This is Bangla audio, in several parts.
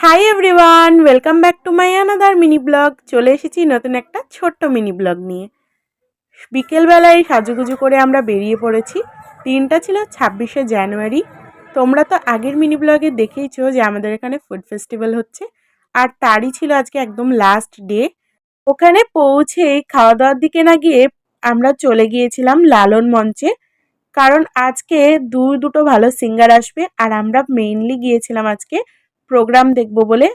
Hi everyone welcome back to my another mini blog চলে এসেছি নতুন একটা ছোট্ট মিনি ব্লগ নিয়ে। বিকেলবেলায় সাজুগুজু করে আমরা বেরিয়ে পড়েছি। দিনটা ছিল ছাব্বিশে জানুয়ারি। তোমরা তো আগের মিনি ব্লগে দেখেইছো যে আমাদের এখানে ফুড ফেস্টিভ্যাল হচ্ছে। আর তারই ছিল আজকে একদম লাস্ট ডে ওখানে পৌঁছে খাওয়া দাওয়ার দিকে না গিয়ে আমরা চলে গিয়েছিলাম লালন মঞ্চে। কারণ আজকে দু দুটো ভালো সিঙ্গার আসবে। আর আমরা মেইনলি গিয়েছিলাম আজকে প্রোগ্রাম দেখব বলে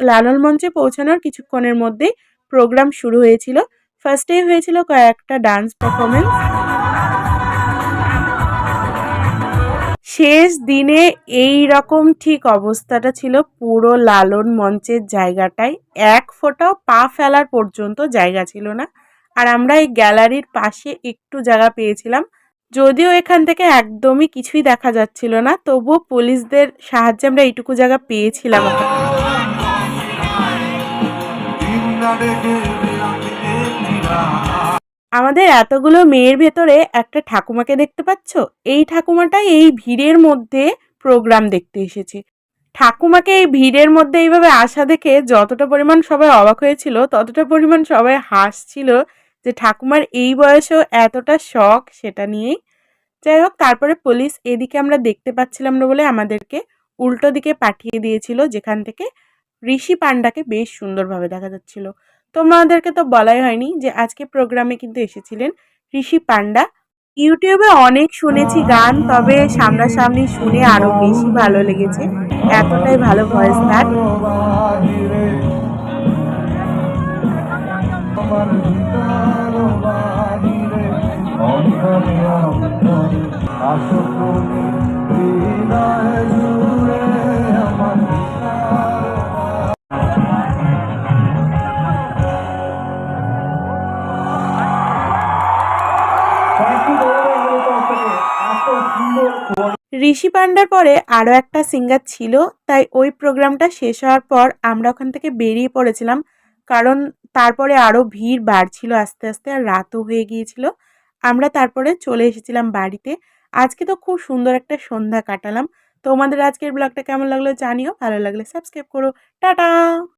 লালন মঞ্চে পৌঁছানোর কিছুক্ষণের মধ্যেই প্রোগ্রাম শুরু হয়েছিল। ফার্স্টেই হয়েছিল কয়েকটা ডান্স পারফরমেন্স শেষ দিনে এই রকম ঠিক অবস্থাটা ছিল পুরো লালন মঞ্চের জায়গাটায়। এক ফোঁটাও পা ফেলার পর্যন্ত জায়গা ছিল না। আর আমরা এই গ্যালারির পাশে একটু জায়গা পেয়েছিলাম। যদিও এখান থেকে একদমই কিছুই দেখা যাচ্ছিল না, তবুও পুলিশদের সাহায্যে আমরা এইটুকু জায়গা পেয়েছিলাম। আমাদের এতগুলো মেয়ের ভেতরে একটা ঠাকুমাকে দেখতে পাচ্ছ? এই ঠাকুমাটাই এই ভিড়ের মধ্যে প্রোগ্রাম দেখতে এসেছে। ঠাকুমাকে এই ভিড়ের মধ্যে এইভাবে আসা দেখে যতটা পরিমাণ সবাই অবাক হয়েছিল, ততটা পরিমাণ সবাই হাসছিল যে ঠাকুমার এই বয়সেও এতটা শখ সেটা নিয়েই। যাই হোক, তারপরে পুলিশ এদিকে আমরা দেখতে পাচ্ছিলাম না বলে আমাদেরকে উল্টো দিকে পাঠিয়ে দিয়েছিল, যেখান থেকে ঋষি পান্ডাকে বেশ সুন্দরভাবে দেখা যাচ্ছিল। তোমাদেরকে তো বলাই হয়নি যে আজকে প্রোগ্রামে কিন্তু এসেছিলেন ঋষি পান্ডা ইউটিউবে অনেক শুনেছি গান, তবে সামনাসামনি শুনে আরও বেশি ভালো লেগেছে। এতটাই ভালো ভয়েস তার। ঋষি পান্ডার পরে আরও একটা সিঙ্গার ছিল, তাই ওই প্রোগ্রামটা শেষ হওয়ার পর আমরা ওখান থেকে বেরিয়ে পড়েছিলাম। কারণ তারপরে আরও ভিড় বাড়ছিল আস্তে আস্তে আর রাতও হয়ে গিয়েছিল। আমরা তারপরে চলে এসেছিলাম বাড়িতে। আজকে তো খুব সুন্দর একটা সন্ধ্যা কাটালাম। তোমাদের আজকের ব্লগটা কেমন লাগল জানিও, ভালো লাগলে সাবস্ক্রাইব করো। টাটা!